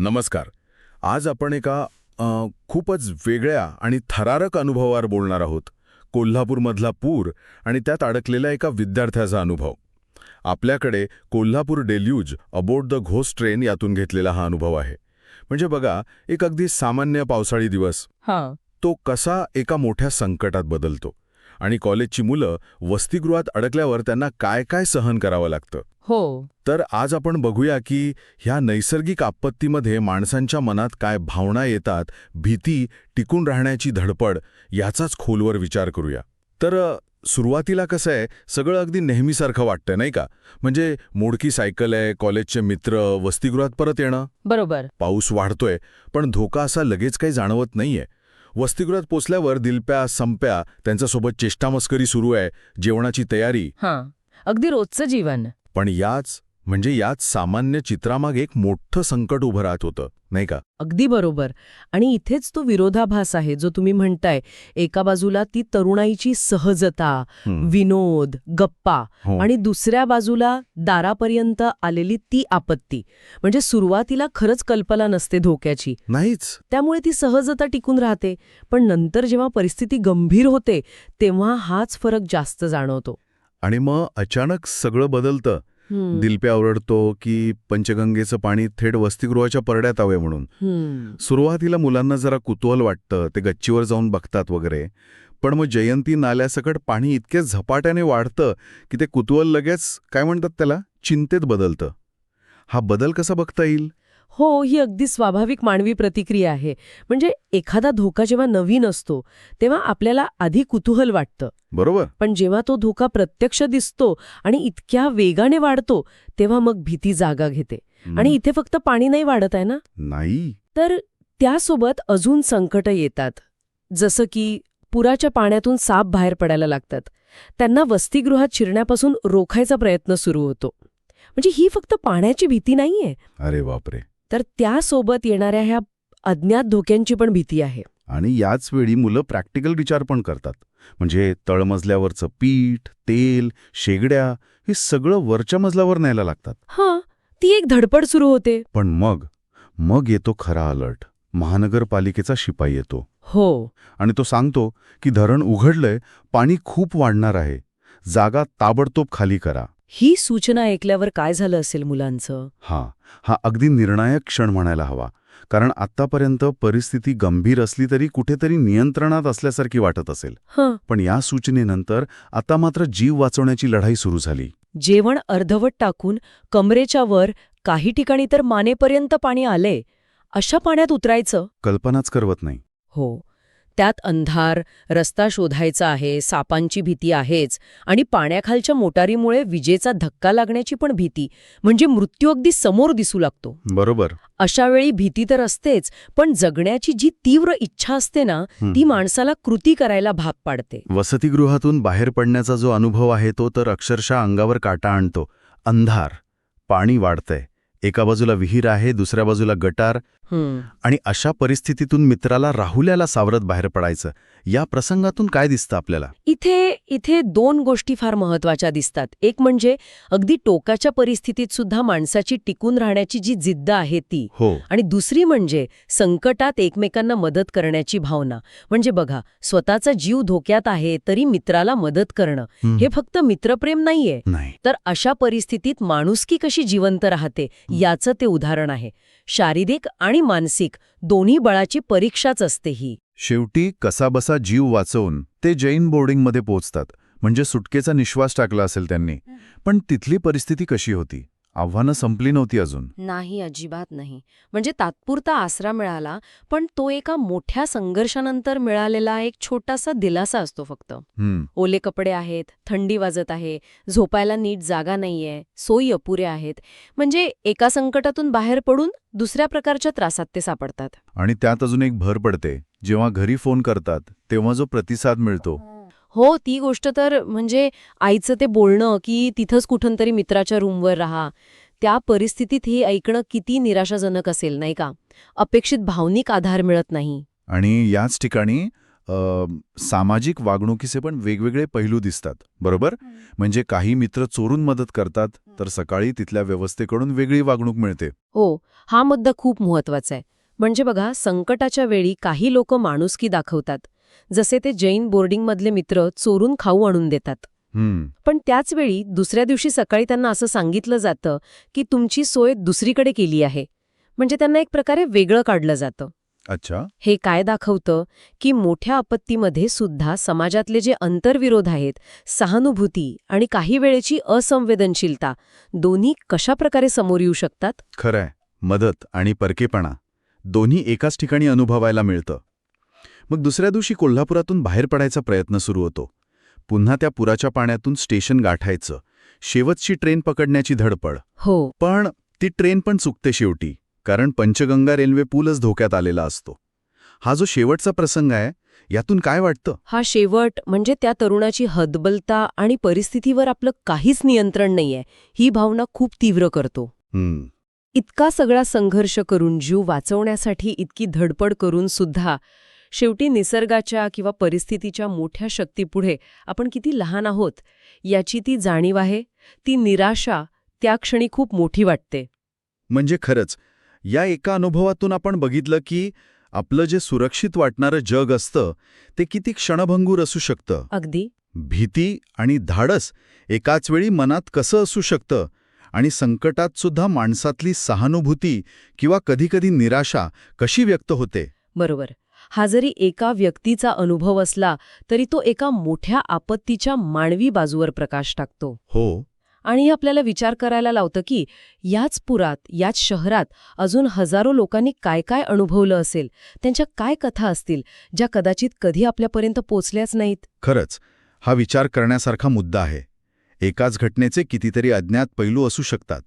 नमस्कार. आज आपण एका खूपच वेगळ्या आणि थरारक अनुभवावर बोलणार आहोत. कोल्हापूरमधला पूर आणि त्यात अडकलेल्या एका विद्यार्थ्याचा अनुभव. आपल्याकडे Kolhapur deluge about the ghost train यातून घेतलेला हा अनुभव आहे. म्हणजे बघा एक अगदी सामान्य पावसाळी दिवस. हां. तो कसा एका मोठ्या संकटात बदलतो? आणि कॉलेजची मुलं वसतिगृहात अडकल्यावर त्यांना काय काय सहन करावं लागतं? हो. तर आज आपण बघूया की ह्या नैसर्गिक आपत्तीमध्ये माणसांच्या मनात काय भावना येतात भीती टिकून राहण्याची धडपड याचाच खोलवर विचार करूया. तर सुरुवातीला कसं आहे सगळं अगदी नेहमीसारखं वाटतंय नाही का? म्हणजे मोडकी सायकल आहे कॉलेजचे मित्र वसतिगृहात परत येणं? बरोबर. पाऊस वाढतोय पण धोका असा लगेच काही जाणवत नाहीये. वसतिगृहात पोचल्यावर दिलप्या संप्या त्यांच्यासोबत चेष्टामस्करी सुरू आहे जेवणाची तयारी. हां अगदी रोजचं जीवन. पण याच म्हणजे याच सामान्य चित्रामागे एक मोठं संकट उभं राहत होतं नाही का? अगदी बरोबर. आणि इथेच तो विरोधाभास आहे जो तुम्ही म्हणताय एका बाजूला ती तरुणाईची सहजता. विनोद गप्पा हो. आणि दुसऱ्या बाजूला दारापर्यंत आलेली ती आपत्ती. म्हणजे सुरुवातीला खरंच कल्पना नसते धोक्याची. नाहीच. त्यामुळे ती सहजता टिकून राहते. पण नंतर जेव्हा परिस्थिती गंभीर होते तेव्हा हाच फरक जास्त जाणवतो. आणि मग अचानक सगळं बदलतं. हं, दिलप्या ओरडतो की पंचगंगेचं पाणी थेट वसतिगृहाच्या परड्यात हवंय म्हणून. सुरुवातीला मुलांना जरा कुतूहल वाटतं ते गच्चीवर जाऊन बघतात वगैरे. पण मग जयंती नाल्यासकट पाणी इतके झपाट्याने वाढतं की ते कुतूहल लगेच काय म्हणतात त्याला चिंतेत बदलतं. हा बदल कसा बघता येईल? हो ही अगदी स्वाभाविक मानवी प्रतिक्रिया आहे. म्हणजे एखादा धोका जेव्हा नवीन असतो तेव्हा आपल्याला आधी कुतूहल वाटतं. बरोबर. पण जेव्हा तो धोका प्रत्यक्ष दिसतो आणि इतक्या वेगाने वाढतो तेव्हा मग भीती जागा घेते. आणि इथे फक्त पाणी नाही वाढत आहे ना? नाही. तर त्यासोबत अजून संकट येतात. जसं की पुराच्या पाण्यातून साप बाहेर पडायला लागतात. त्यांना वसतिगृहात शिरण्यापासून रोखायचा प्रयत्न सुरू होतो. म्हणजे ही फक्त पाण्याची भीती नाहीये. अरे बापरे. तर त्यासोबत येणाऱ्या ह्या अज्ञात धोक्यांची पण भीती आहे. आणि याच वेळी मुलं प्रॅक्टिकल विचार पण करतात. म्हणजे तळमजल्यावरचं पीठ तेल शेगड्या हे सगळं वरच्या मजल्यावर न्यायला लागतात. हां ती एक धडपड सुरू होते. पण मग मग येतो खरा अलर्ट. महानगरपालिकेचा शिपाई येतो. हो. आणि तो सांगतो की धरण उघडलंय पाणी खूप वाढणार आहे. जागा ताबडतोब खाली करा. ही सूचना ऐकल्यावर काय झालं असेल मुलांचं? हा हा अगदी निर्णायक क्षण म्हणायला हवा. कारण आत्तापर्यंत परिस्थिती गंभीर असली तरी कुठेतरी नियंत्रणात असल्यासारखी वाटत असेल. हं. पण या सूचनेनंतर आता मात्र जीव वाचवण्याची लढाई सुरू झाली. जेवण अर्धवट टाकून कमरेच्या वर काही ठिकाणी तर मानेपर्यंत पाणी आले अशा पाण्यात उतरायचं? कल्पनाच करवत नाही. हो. त्यात अंधार रस्ता शोधायचा आहे सापांची भीती आहेच आणि पाण्याखालच्या मोटारीमुळे विजेचा धक्का लागण्याची पण भीती म्हणजे मृत्यू अगदी समोर दिसू लागतो. बरोबर. अशा वेळी भीती तर असतेच पण जगण्याची जी तीव्र इच्छा असते ना. ती माणसाला कृती करायला भाग पाडते. वसतिगृहातून बाहेर पडण्याचा जो अनुभव आहे तो तर अक्षरशः अंगावर काटा आणतो. अंधार पाणी वाढतंय. एका बाजूला विहीर आहे दुसऱ्या बाजूला गटार. आणि अशा परिस्थितीतून मित्राला राहुल्याला सावरत बाहेर पडायचं. या प्रसंगातून काय दिसतं आपल्याला? इथे इथे दोन गोष्टी फार महत्त्वाच्या दिसतात. एक म्हणजे अगदी टोकाच्या परिस्थितीत सुद्धा माणसाची टिकून राहण्याची जी जिद्द आहे ती. हो. आणि दुसरी म्हणजे संकटात एकमेकांना मदत करण्याची भावना. म्हणजे बघा स्वतःचा जीव धोक्यात आहे तरी मित्राला मदत करणं. हं. फक्त मित्रप्रेम नाहीये. नाही. तर अशा परिस्थितीत माणुसकी कशी जिवंत राहते याचं ते उदाहरण आहे. शारीरिक आणि मानसिक दोन्ही बळाची परीक्षाच असते ही. शेवटी कसाबसा जीव वाचवून ते जैन बोर्डिंगमध्ये पोहोचतात म्हणजे सुटकेचा निश्वास टाकला असेल त्यांनी. पण तिथली परिस्थिती कशी होती? आव्हानं संपली नव्हती अजून. नाही अजिबात नाही. म्हणजे तात्पुरता आसरा मिळाला पण तो एका मोठ्या संघर्षानंतर मिळालेला एक छोटासा दिलासा असतो फक्त. ओले कपडे आहेत थंडी वाजत आहे झोपायला नीट जागा नाहीये सोयी अपुऱ्या आहेत. म्हणजे एका संकटातून बाहेर पडून दुसऱ्या प्रकारच्या त्रासात ते सापडतात. आणि त्यात अजून एक भर पडते. जेव्हा घरी फोन करतात तेव्हा जो प्रतिसाद मिळतो. हो ती गोष्ट तर म्हणजे आईचं ते बोलणं की तिथंच कुठून तरी मित्राच्या रूमवर राहा. त्या परिस्थितीत हे ऐकणं किती निराशाजनक असेल नाही का? अपेक्षित भावनिक आधार मिळत नाही. आणि याच ठिकाणी सामाजिक वागणुकीचे पण वेगवेगळे पैलू दिसतात बरोबर? म्हणजे काही मित्र चोरून मदत करतात तर सकाळी तिथल्या व्यवस्थेकडून वेगळी वागणूक मिळते. हो हा मुद्दा खूप महत्त्वाचा आहे. म्हणजे बघा संकटाच्या वेळी काही लोक माणुसकी दाखवतात. जसे ते जैन बोर्डिंगमधले मित्र चोरून खाऊ आणून देतात. पण त्याच वेळी दुसऱ्या दिवशी सकाळी त्यांना असं सांगितलं जातं की तुमची सोय दुसरीकडे केली आहे. म्हणजे त्यांना एक प्रकारे वेगळं काढलं जातं. अच्छा. हे काय दाखवतं की मोठ्या आपत्तीमध्ये सुद्धा समाजातले जे अंतर्विरोध आहेत सहानुभूती आणि काही वेळेची असंवेदनशीलता दोन्ही कशा प्रकारे समोर येऊ शकतात? खरंय. मदत आणि परकेपणा दोन्ही एकाच ठिकाणी अनुभवायला मिळतं. मग दुसऱ्या दिवशी कोल्हापुरातून बाहेर पडायचा प्रयत्न सुरू होतो. पुन्हा त्या पुराच्या पाण्यातून स्टेशन गाठायचं. शेवटची ट्रेन पकडण्याची धडपड. हो. पण ती ट्रेन पण चुकते शेवटी कारण पंचगंगा रेल्वे पूलच धोक्यात आलेला असतो. हा जो शेवटचा प्रसंग आहे यातून काय वाटतं? हा शेवट म्हणजे त्या तरुणाची हदबलता आणि परिस्थितीवर आपलं काहीच नियंत्रण नाहीये ही भावना खूप तीव्र करतो. इतका सगळा संघर्ष करून जीव वाचवण्यासाठी इतकी धडपड करून सुद्धा शेवटी निसर्गाच्या किंवा परिस्थितीच्या मोठ्या शक्तीपुढे आपण किती लहान आहोत याची ती जाणीव आहे ती निराशा त्या क्षणी खूप मोठी वाटते. म्हणजे खरंच या एका अनुभवातून आपण बघितलं की आपलं जे सुरक्षित वाटणारं जग असतं ते किती क्षणभंगूर असू शकतं. अगदी. भीती आणि धाडस एकाच वेळी मनात कसं असू शकतं आणि संकटात सुद्धा माणसातली सहानुभूती किंवा कधीकधी निराशा कशी व्यक्त होते? बरोबर. हा जरी एका व्यक्तीचा अनुभव असला तरी तो एका मोठ्या आपत्तीच्या मानवी बाजूवर प्रकाश टाकतो. हो. आणि हे आपल्याला विचार करायला लावतं की याच पुरात याच शहरात अजून हजारो लोकांनी काय काय अनुभवलं असेल? त्यांच्या काय कथा असतील ज्या कदाचित कधी आपल्यापर्यंत पोचल्याच नाहीत? खरंच हा विचार करण्यासारखा मुद्दा आहे. एकाच घटनेचे कितीतरी अज्ञात पैलू असू शकतात.